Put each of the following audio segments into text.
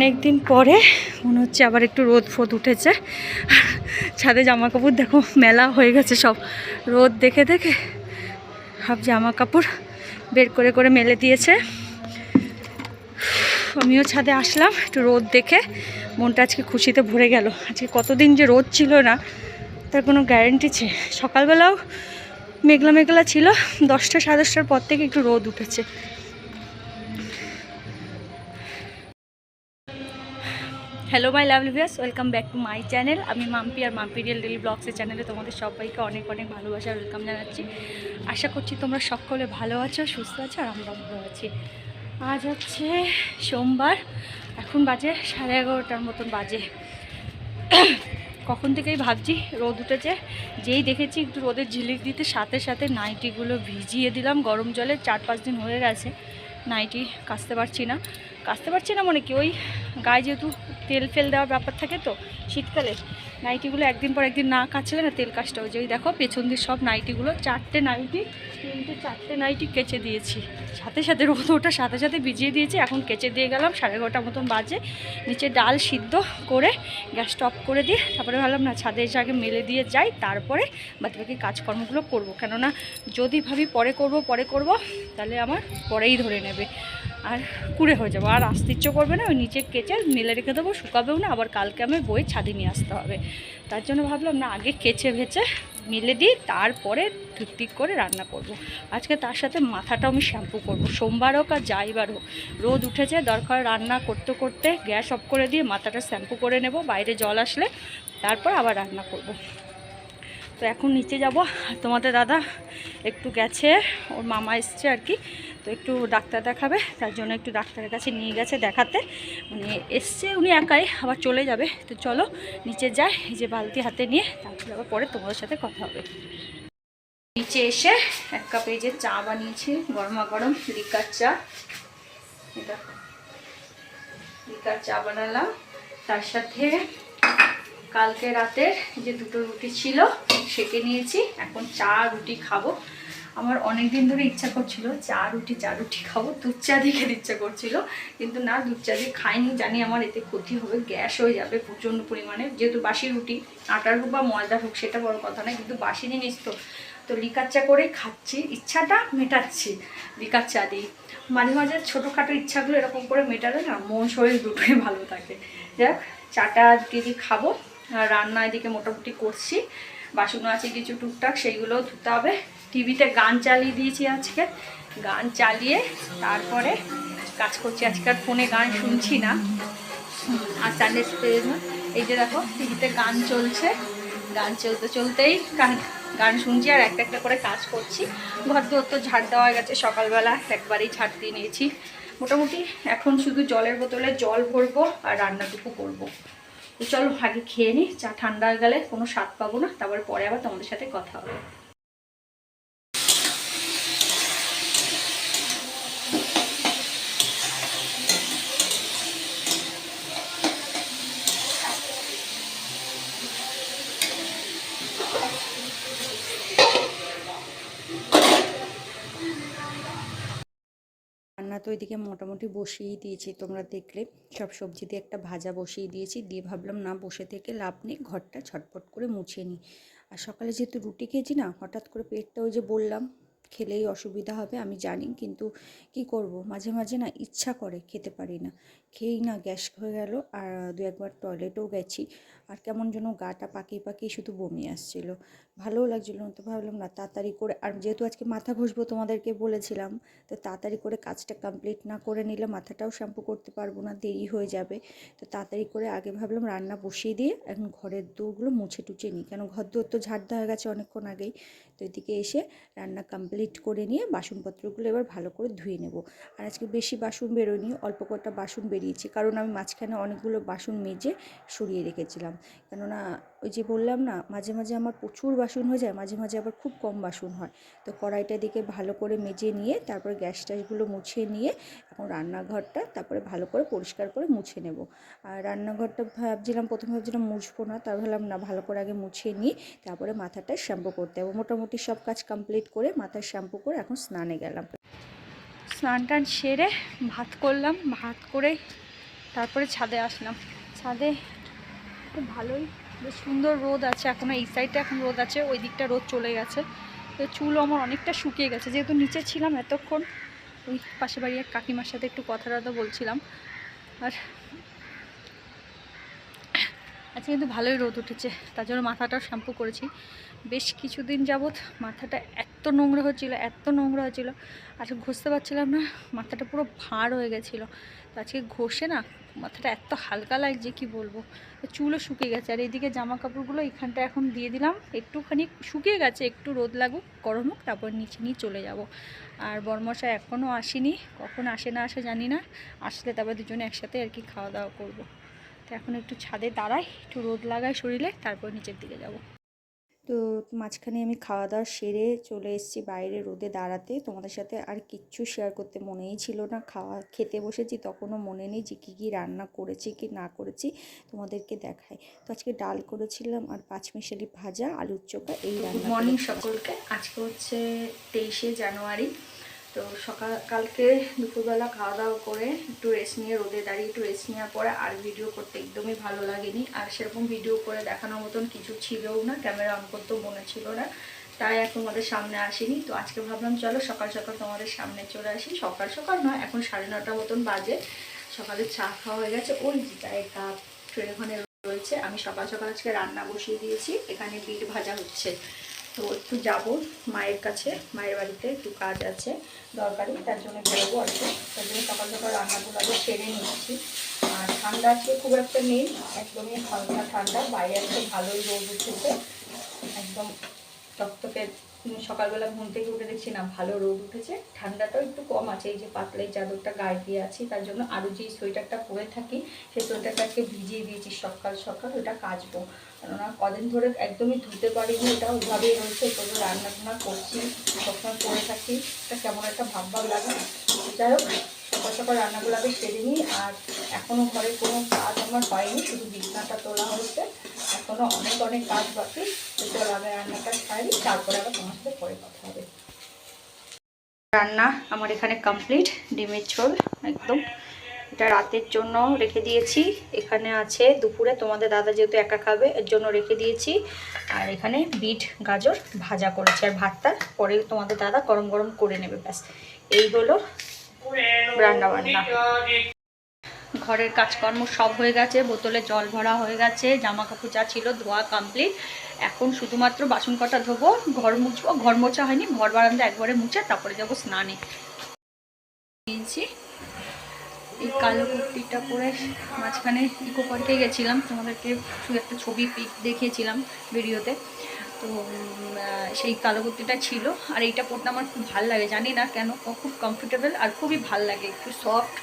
অনেকদিন পরে মনে হচ্ছে আবার একটু রোদ ফোদ উঠেছে। ছাদে জামা কাপড় দেখো, মেলা হয়ে গেছে সব। রোদ দেখে দেখে সব জামা কাপড় বের করে করে মেলে দিয়েছে। আমিও ছাদে আসলাম, একটু রোদ দেখে মনটা আজকে খুশিতে ভরে গেল। আজকে কতদিন যে রোদ ছিল না, তার কোনো গ্যারেন্টি ছে। সকালবেলাও মেঘলা মেঘলা ছিল, দশটা সাড়ে দশটার পর থেকে একটু রোদ উঠেছে। Hello my lovely viewers welcome back to my channel আমি মাম্পি আর মাম্পি রিয়েল ডেলি ব্লগসের চ্যানেলে তোমাদের সবাইকে অনেক অনেক ভালোবাসা ওয়েলকাম জানাচ্ছি। আশা করছি তোমরা সকলে ভালো আছো, সুস্থ আছো আর আমরা ভালো আছি। আজ হচ্ছে সোমবার, এখন বাজে সাড়ে এগারোটার মতন বাজে। কখন থেকেই ভাবছি রোদ উঠেছে। যেই দেখেছি একটু রোদের ঝিলিক দিতে, সাথে সাথে নাইটিগুলো ভিজিয়ে দিলাম। গরম জলে চার পাঁচ দিন হয়ে গেছে, নাইটি কাচতে পারছি না। কাচতে পারছি না মানে কি? ওই গায়ে যেহেতু তেল ফেল দেওয়ার ব্যাপার থাকে তো শীতকালে, নাইটিগুলো একদিন পর একদিন না কাচলে না তেল কাজটা হয়ে যায়। দেখো পেছন দিয়ে সব নাইটিগুলো, চারটে নাইটি, তিনটে, চারটে নাইটি কেচে দিয়েছি। সাথে সাথে রোদ ওঠার সাথে সাথে ভিজিয়ে দিয়েছি, এখন কেচে দিয়ে গেলাম, সাড়ে এগারোটার মতন বাজে। নিচে ডাল সিদ্ধ করে গ্যাস অফ করে দিয়ে, তারপরে ভাবলাম, না, ছাদে এসে আগে মেলে দিয়ে যাই, তারপরে বাকি বাকি কাজকর্মগুলো করব। কেননা যদি ভাবি পরে করব পরে করব, তাহলে আমার পরেই ধরে নেবে। আর কুড়ে হয়ে যাব আর আসতে ইচ্ছে করবে না, ওই নিচে কেচে মেলে রেখে দেবো, শুকাবেও না, আবার কালকে আমি বই ছাদে নিয়ে আসতে হবে তার জন্য ভাবলাম, না, আগে কেচে ভেচে মেলে দিই, তারপরে ঠিক ঠিক করে রান্না করব। আজকে তার সাথে মাথাটাও আমি শ্যাম্পু করব। সোমবার হোক আর যাইবার হোক, রোদ উঠেছে, দরকার রান্না করতে করতে গ্যাস অফ করে দিয়ে মাথাটা শ্যাম্পু করে নেব, বাইরে জল আসলে তারপর আবার রান্না করব। তো এখন নিচে যাব। তোমাদের দাদা একটু গেছে, ওর মামা এসছে আর কি। তো একটু ডাক্তার দেখাবে, তার জন্য একটু ডাক্তারের কাছে নিয়ে গেছে দেখাতে। মানে এসছে, উনি একাই, আবার চলে যাবে। তো চলো, নিচে যাই, এই যে বালতি হাতে নিয়ে, তারপরে আবার পরে তোমাদের সাথে কথা হবে। নিচে এসে এক কাপ এই যে চা বানিয়েছি, গরমা গরম লিকার চা। এটা লিকার চা বানালাম। তার সাথে কালকে রাতের যে দুটো রুটি ছিল সেকে নিয়েছি। এখন চা রুটি খাব। আমার অনেক দিন ধরে ইচ্ছা করছিল চা রুটি চা রুটি খাব। দুধ চা দিয়ে খেতে ইচ্ছা করছিল। কিন্তু না, দুধ চা দিয়ে খাইনি। জানি আমার এতে ক্ষতি হবে, গ্যাস হয়ে যাবে প্রচণ্ড পরিমাণে। যেহেতু বাসি রুটি, আটার হোক বা ময়দা হোক, সেটা বড় কথা না কিন্তু বাসি জিনিস তো। তো লিকার চা করে খাচ্ছি। ইচ্ছাটা মেটাচ্ছি লিকার চা দিয়ে। মাঝে মাঝে ছোটোখাটো ইচ্ছাগুলো এরকম করে মেটালে না, মন শরীর দুটোই ভালো থাকে। যাক, চাটা দিদি খাব। রান্না এদিকে মোটামুটি করছি। বাসনও আছে কিছু টুকটাক সেইগুলোও ধুতে হবে। টিভিতে গান চালিয়ে দিয়েছি আজকে। গান চালিয়ে তারপরে কাজ করছি। আজকাল ফোনে গান শুনছি না। আর চালিয়ে এই যে দেখো, টিভিতে গান চলছে। গান চলতে চলতেই গান গান শুনছি আর একটা একটা করে কাজ করছি। ঘর দুয়ার তো ঝাড় দেওয়া হয়ে গেছে। সকালবেলা একবারেই ঝাড় দিয়ে নিয়েছি। মোটামুটি এখন শুধু জলের বোতলে জল ভরবো আর রান্নাটুকু করব। তো চলো, আগে খেয়ে নিই চা ঠান্ডা হয়ে গেলে কোনো স্বাদ পাবো না, তারপর পরে আবার তোমাদের সাথে কথা হবে। রান্না তো ওইদিকে মোটামুটি বসিয়েই দিয়েছি, তোমরা দেখলে। সব সবজি দিয়ে একটা ভাজা বসিয়ে দিয়েছি, দিয়ে ভাবলাম না বসে থেকে লাভ নেই, ঘরটা ছটপট করে মুছে নিই। আর সকালে যেহেতু রুটি খেয়েছি না, হঠাৎ করে পেটটা ওই যে বললাম, খেলেই অসুবিধা হবে, আমি জানি, কিন্তু কি করব? মাঝে মাঝে না ইচ্ছা করে, খেতে পারি না। খেয়েই না গ্যাস হয়ে গেল। আর দু একবার টয়লেটেও গেছি। আর কেমন যেন গাটা পাকিয়ে পাকিয়ে শুধু বমি আসছিল। ভালোও লাগছিল না তো ভাবলাম, না, তাড়াতাড়ি করে আর যেহেতু আজকে মাথা ঘষবো তোমাদেরকে বলেছিলাম, তো তাড়াতাড়ি করে কাজটা কমপ্লিট না করে নিলে মাথাটাও শ্যাম্পু করতে পারব না, দেরি হয়ে যাবে। তো তাড়াতাড়ি করে আগে ভাবলাম রান্না বসিয়ে দিয়ে এখন ঘরের দৌড়গুলো মুছে টুছে নিই। কেন ঘর দৌড় তো ঝাড় দেওয়া গেছে অনেকক্ষণ আগেই। তো এদিকে এসে রান্না কমপ্লিট করে নিয়ে বাসনপত্রগুলো এবার ভালো করে ধুয়ে নেব। আর আজকে বেশি বাসন বেরোয়নি, অল্প কটা বাসন বেরিয়েছে কারণ আমি মাঝখানে অনেকগুলো বাসন মেজে সরিয়ে রেখেছিলাম। কেননা ওই যে বললাম না, মাঝে মাঝে আমার প্রচুর বাসন হয়ে যায়, মাঝে মাঝে আবার খুব কম বাসন হয়। তো কড়াইটা দিকে ভালো করে মেজে নিয়ে, তারপরে গ্যাস ট্যাসগুলো মুছে নিয়ে এখন রান্নাঘরটা তারপরে ভালো করে পরিষ্কার করে মুছে নেব। আর রান্নাঘরটা ভাবছিলাম, প্রথমে ভাবছিলাম মুছবো না তার ভাবলাম না, ভালো করে আগে মুছে নিই, তারপরে মাথাটা শ্যাম্পু করতে হবে। মোটামুটি সব কাজ কমপ্লিট করে মাথায় শ্যাম্পু করে এখন স্নানে গেলাম। স্নান টান সেরে ভাত করলাম, ভাত করে তারপরে ছাদে আসলাম। ছাদে খুব ভালোই, বেশ সুন্দর রোদ আছে এখনও এই সাইডটা এখন রোদ আছে, ওই দিকটা রোদ চলে গেছে। তো চুল আমার অনেকটা শুকিয়ে গেছে, যেহেতু নিচে ছিলাম এতক্ষণ, ওই পাশে বাড়ি এক কাকিমার সাথে একটু কথা টথা বলছিলাম। আর আজকে কিন্তু ভালোই রোদ উঠেছে, তার জন্য মাথাটাও শ্যাম্পু করেছি। বেশ কিছুদিন যাবৎ মাথাটা এত নোংরা হচ্ছিল, এত নোংরা হচ্ছিল আর ঘষতে পারছিলাম না, মাথাটা পুরো ভাঁড় হয়ে গেছিল। তো আজকে ঘষে না মাথাটা এত হালকা লাগছে, কি বলব? চুলও শুকিয়ে গেছে। আর এইদিকে জামা কাপড়গুলো এখানটা এখন দিয়ে দিলাম। একটুখানি শুকিয়ে গেছে, একটু রোদ লাগুক, গরম হোক, তারপর নিচে নিয়ে চলে যাব। আর বরমশা এখনও আসেনি, কখন আসে না আসে জানি না। আসলে তারপর দুজনে একসাথে আর কি খাওয়া দাওয়া করব। তো এখন একটু ছাদে দাঁড়াই, একটু রোদ লাগাই শরীরে, তারপর নিচের দিকে যাব। তো মাঝখানে আমি খাওয়া দাওয়া সেরে চলে এসেছি বাইরে রোদে দাঁড়াতে। তোমাদের সাথে আর কিচ্ছু শেয়ার করতে মনেই ছিল না। খাওয়া খেতে বসেছি তখনও মনে নেই যে কী কী রান্না করেছি কি না করেছি তোমাদেরকে দেখাই। তো আজকে ডাল করেছিলাম আর পাঁচমিশালি ভাজা আলুর চোখা এই রান্না মর্নিং সকলকে। আজকে হচ্ছে তেইশে জানুয়ারি। তো সকাল, কালকে দুপুরবেলা খাওয়া দাওয়া করে একটু রেস্ট নিয়ে রোদে দাঁড়িয়ে একটু রেস্ট নেওয়ার পরে আর ভিডিও করতে একদমই ভালো লাগেনি। আর সেরকম ভিডিও করে দেখানোর মতন কিছু ছিলও না ক্যামেরা অন করতেও মনে ছিল না। তাই এখন তোমাদের সামনে আসেনি। তো আজকে ভাবলাম, চলো সকাল সকাল তোমাদের সামনে চলে আসি। সকাল সকাল নয়, এখন সাড়ে নটা মতন বাজে। সকালে চা খাওয়া হয়ে গেছে। ওই চায়ের কাপ ট্রেন ওখানে রয়েছে। আমি সকাল সকাল আজকে রান্না বসিয়ে দিয়েছি। এখানে বিট ভাজা হচ্ছে। তো একটু যাব। মায়ের কাছে, মায়ের বাড়িতে একটু কাজ আছে, দরকারি, তার জন্য বেরোবো কি। তার জন্য সকাল সকাল রান্নাগুলো আগে সেরে নিচ্ছি। আর ঠান্ডা আজকে খুব একটা নেই, একদমই হালকা ঠান্ডা, বাইরে আজকে ভালোই রোদ উঠেছে, একদম টকটকে সকালবেলা ঘুম থেকে উঠে দেখছি, না, ভালো রোদ উঠেছে। ঠান্ডাটাও একটু কম আছে, এই যে পাতলা এই চাদরটা গায়ে দিয়ে আছি, তার জন্য আরও যে সোয়েটারটা পরে থাকি, সেই সোয়েটারটা আজকে ভিজিয়ে দিয়েছি সকাল সকাল, ওটা কাচবো। কেননা কদিন ধরে একদমই ধুতে পারিনি, এটা ওইভাবেই রয়েছে প্রচুর রান্না টান্না করছি, সবসময় পরে থাকি, এটা কেমন একটা ভাব ভাব লাগে। যাই হোক, সকাল সকাল রান্নাগুলোকে সেরে নিই, আর এখনও ঘরে কোনো কাজ আমার হয়নি, শুধু বিছনাটা তোলা হয়েছে। এখনও অনেক অনেক কাজ বাকি তো আগে রান্নাটা সারি তারপরে আবার তোমার সাথে পরে কথা হবে। রান্না আমার এখানে কমপ্লিট ডিমের ঝোল একদম। এটা রাতের জন্য রেখে দিয়েছি। এখানে আছে দুপুরে তোমাদের দাদা যেহেতু একা খাবে এর জন্য রেখে দিয়েছি। আর এখানে বিট গাজর ভাজা করেছি। আর ভাতটা পরে তোমাদের দাদা গরম গরম করে নেবে ব্যাস। এই হলো রান্না বান্না ঘরের কাজকর্ম সব হয়ে গেছে, বোতলে জল ভরা হয়ে গেছে জামা কাপড় যা ছিল ধোয়া কমপ্লিট এখন শুধুমাত্র বাসন কটা ধোবো, ঘর মুছবো, ঘর মোছা হয়নি, ঘর বারান্দা একবারে মুছে তারপরে যাব স্নানে। নিয়েছি। এই কালো কুর্তিটা পরে মাঝখানে ইকো পার্কে গেছিলাম, তোমাদেরকে শুধু একটা ছবি পিক দেখিয়েছিলাম ভিডিওতে। তো সেই কালো কুর্তিটা ছিল, আর এইটা পরতে আমার খুব ভালো লাগে, জানি না কেন খুব কমফোর্টেবল আর খুবই ভালো লাগে, একটু সফট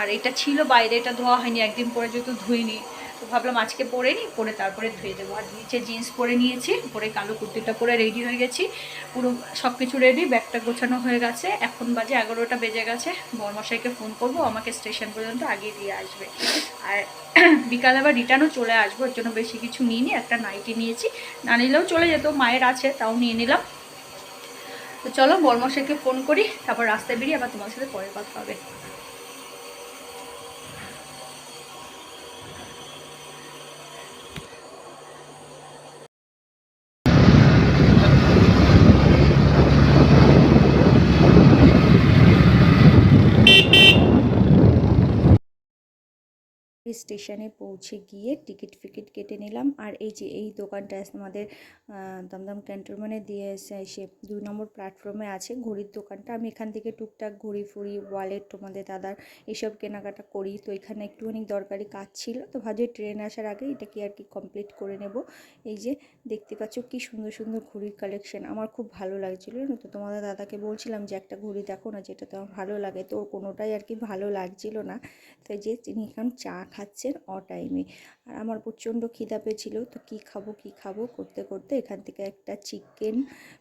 আর এটা ছিল বাইরে, এটা ধোয়া হয়নি, একদিন পরে যেহেতু ধুইনি, তো ভাবলাম আজকে পরে নিই, পরে তারপরে ধুয়ে দেবো। আর নিচে জিন্স পরে নিয়েছি, পরে কালো কুর্তিটা পরে রেডি হয়ে গেছি, পুরো সব কিছু রেডি ব্যাগটা গোছানো হয়ে গেছে। এখন বাজে এগারোটা বেজে গেছে, বর্মশাইকে ফোন করব আমাকে স্টেশন পর্যন্ত আগে দিয়ে আসবে। আর বিকালে আবার রিটার্নও চলে আসব, ওর জন্য বেশি কিছু নিইনি, একটা নাইটি নিয়েছি। না নিলেও চলে যেত, মায়ের আছে, তাও নিয়ে নিলাম। তো চলো বর্মশাইকে ফোন করি, তারপর রাস্তায় বেরিয়ে আবার তোমার সাথে পরে কথা হবে। স্টেশনে পৌঁছে গিয়ে টিকিট ফিকিট কেটে নিলাম। আর এই যে, এই দোকানটা আমাদের দমদম ক্যান্টনমেন্টে দিয়ে এসে দুই নম্বর প্ল্যাটফর্মে আছে ঘড়ির দোকানটা। আমি এখান থেকে টুকটাক ঘড়ি ফুড়ি ওয়ালেট তোমাদের দাদার এসব কেনাকাটা করি। তো এখানে একটুখানি দরকারি কাজ ছিল। তো ভাবছি ট্রেন আসার আগে এটা কি আর কি কমপ্লিট করে নেব। এই যে, দেখতে পাচ্ছ কি সুন্দর সুন্দর ঘড়ির কালেকশন আমার খুব ভালো লাগছিল। তো, তোমাদের দাদাকে বলছিলাম যে, একটা ঘড়ি দেখো না যেটা তো আমার ভালো লাগে। তো কোনোটাই আর কি ভালো লাগছিল না। তো যে, তিনি এখন চা খাচ্ছেন অ টাইমে আর আমার প্রচণ্ড খিদা পেয়েছিল, তো কি খাব কি খাব করতে করতে এখান থেকে একটা চিকেন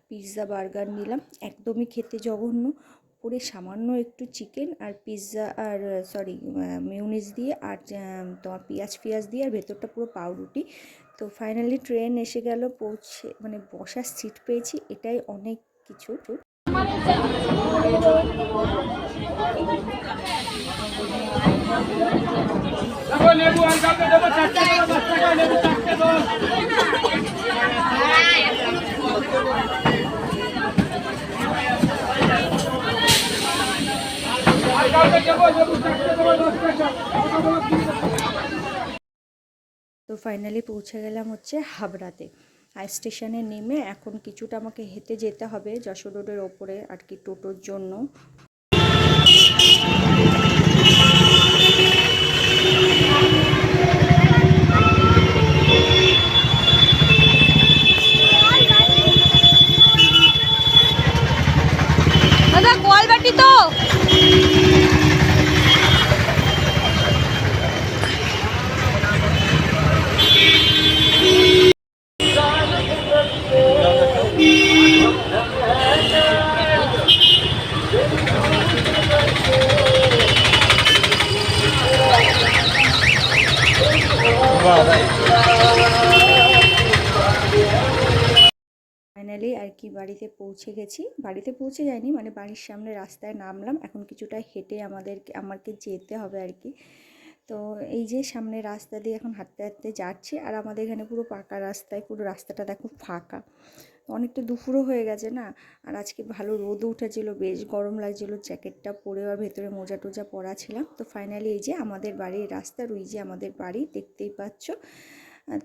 পিৎজা বার্গার নিলাম। একদমই খেতে জঘন্য। উপরে সামান্য একটু চিকেন আর পিৎজা আর সরি মিউনিস দিয়ে আর তোমার পেঁয়াজ ফিয়াজ দিয়ে আর ভেতরটা পুরো পাউরুটি। তো ফাইনালি ট্রেন এসে গেল, পৌঁছে মানে বসার সিট পেয়েছি। এটাই অনেক কিছু। দেখো লেবু দেবো টাকা লেবু। তো ফাইনালি পৌঁছে গেলাম হচ্ছে হাবড়াতে আর স্টেশনে নেমে এখন কিছুটা আমাকে হেঁটে যেতে হবে যশোর রোডের ওপরে আর কি টোটোর জন্য তো বাড়িতে পৌঁছে গেছি। বাড়িতে পৌঁছে যায়নি মানে বাড়ির সামনে রাস্তায় নামলাম। এখন কিছুটা হেঁটে আমাদেরকে, আমাকে যেতে হবে আর কি। তো এই যে সামনে রাস্তা দিয়ে এখন হাঁটতে হাঁটতে যাচ্ছি, আর আমাদের এখানে পুরো পাকা রাস্তায়, পুরো রাস্তাটা দেখো ফাঁকা। অনেকটা দুপুরও হয়ে গেছে না? আর আজকে ভালো রোদ উঠেছিল, বেশ গরম লাগছিল, জ্যাকেটটা পরে আর ভেতরে মোজা টোজা পরা ছিলাম। তো ফাইনালি এই যে আমাদের বাড়ির রাস্তা, আর ওই যে আমাদের বাড়ি, দেখতেই পাচ্ছ।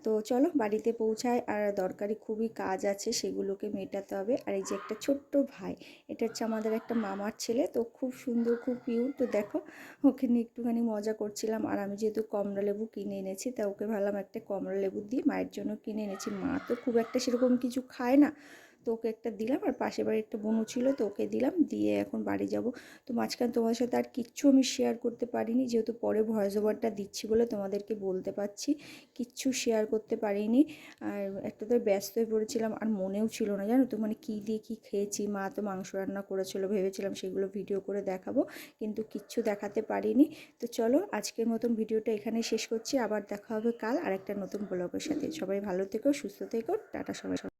তো চলো বাড়িতে পৌঁছায় আর দরকারি খুবই কাজ আছে, সেগুলোকে মেটাতে হবে। আর এই যে একটা ছোট্ট ভাই, এটা হচ্ছে আমাদের একটা মামার ছেলে, তো খুব সুন্দর, খুব কিউট তো দেখো, ওকে নিয়ে একটুখানি মজা করছিলাম। আর আমি যেহেতু কমলা লেবু কিনে এনেছি, তা ওকে ভাবলাম একটা কমলা লেবু দিয়ে মায়ের জন্য কিনে এনেছি। মা তো খুব একটা সেরকম কিছু খায় না। তো ওকে একটা দিলাম আর পাশে বাড়ি একটা বনু ছিল তো ওকে দিলাম, দিয়ে এখন বাড়ি যাব। তো মাঝখানে তোমার সাথে আর কিচ্ছু আমি শেয়ার করতে পারিনি, যেহেতু পরে ভয়েস ওভারটা দিচ্ছি বলে তোমাদেরকে বলতে পারছি, কিচ্ছু শেয়ার করতে পারিনি। আর একটা তো ব্যস্ত হয়ে পড়েছিলাম, আর মনেও ছিল না, জানো তো মানে কী দিয়ে কী খেয়েছি, মা তো মাংস রান্না করেছিল ভেবেছিলাম সেগুলো ভিডিও করে দেখাবো, কিন্তু কিচ্ছু দেখাতে পারিনি। তো চলো, আজকের মতন ভিডিওটা এখানে শেষ করছি, আবার দেখা হবে কাল আর একটা নতুন ব্লগের সাথে। সবাই ভালো থেকো, সুস্থ থেকো, টাটা সবাই।